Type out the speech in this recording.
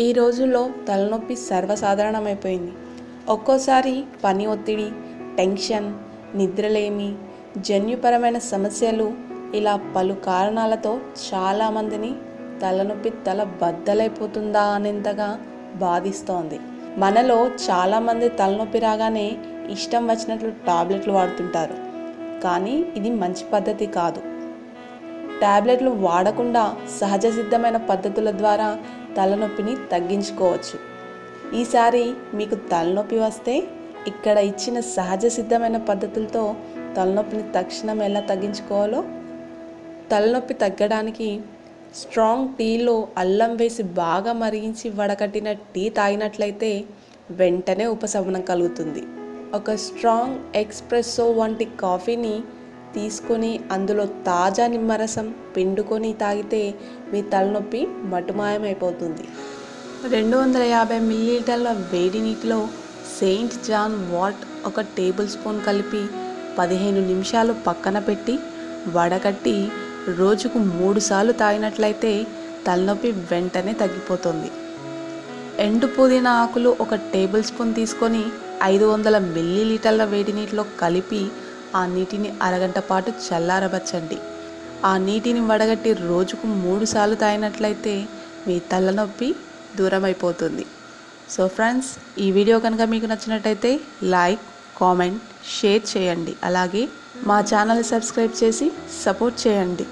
ఈ రోజుల్లో తలనొప్పి సర్వసాధారణమైపోయింది. ఒక్కోసారి పని ఒత్తిడి టెన్షన్ నిద్రలేమి జన్యుపరమైన సమస్యలు ఇలా పలు కారణాలతో చాలామందిని తలనొప్పి తల బద్దలైపోతుందా అనేంతగా బాధిస్తోంది. మనలో చాలామంది తలనొప్పి రాగానే ఇష్టం వచ్చినట్లు టాబ్లెట్లు వాడుతుంటారు. కానీ ఇది మంచి పద్ధతి కాదు. ట్యాబ్లెట్లు వాడకుండా సహజ సిద్ధమైన పద్ధతుల ద్వారా తలనొప్పిని తగ్గించుకోవచ్చు. ఈసారి మీకు తలనొప్పి వస్తే ఇక్కడ ఇచ్చిన సహజ సిద్ధమైన పద్ధతులతో తలనొప్పిని తక్షణం ఎలా తగ్గించుకోవాలో? తలనొప్పి తగ్గడానికి స్ట్రాంగ్ టీలో అల్లం వేసి బాగా మరిగించి వడకట్టిన టీ తాగినట్లయితే వెంటనే ఉపశమనం కలుగుతుంది. ఒక స్ట్రాంగ్ ఎక్స్ప్రెస్సో వంటి కాఫీని తీసుకొని అందులో తాజా నిమ్మరసం పిండుకొని తాగితే మీ తలనొప్పి మటుమాయమైపోతుంది. రెండు వందల యాభై మిల్లీలీటర్ల వేడి నీటిలో సెయింట్ జాన్ వాట్ ఒక టేబుల్ స్పూన్ కలిపి పదిహేను నిమిషాలు పక్కన పెట్టి వడగట్టి రోజుకు మూడు సార్లు తాగినట్లయితే తలనొప్పి వెంటనే తగ్గిపోతుంది. ఎండు పుదీనా ఆకులు ఒక టేబుల్ స్పూన్ తీసుకొని ఐదు వందల మిల్లీలీటర్ల వేడి నీటిలో కలిపి ఆ నీటిని అరగంట పాటు చల్లారబచ్చండి. ఆ నీటిని వడగట్టి రోజుకు మూడు సార్లు తాగినట్లయితే మీ తలనొప్పి దూరం అయిపోతుంది సో ఫ్రెండ్స్ ఈ వీడియో కనుక మీకు నచ్చినట్టయితే లైక్ కామెంట్ షేర్ చేయండి. అలాగే మా ఛానల్ సబ్స్క్రైబ్ చేసి సపోర్ట్ చేయండి.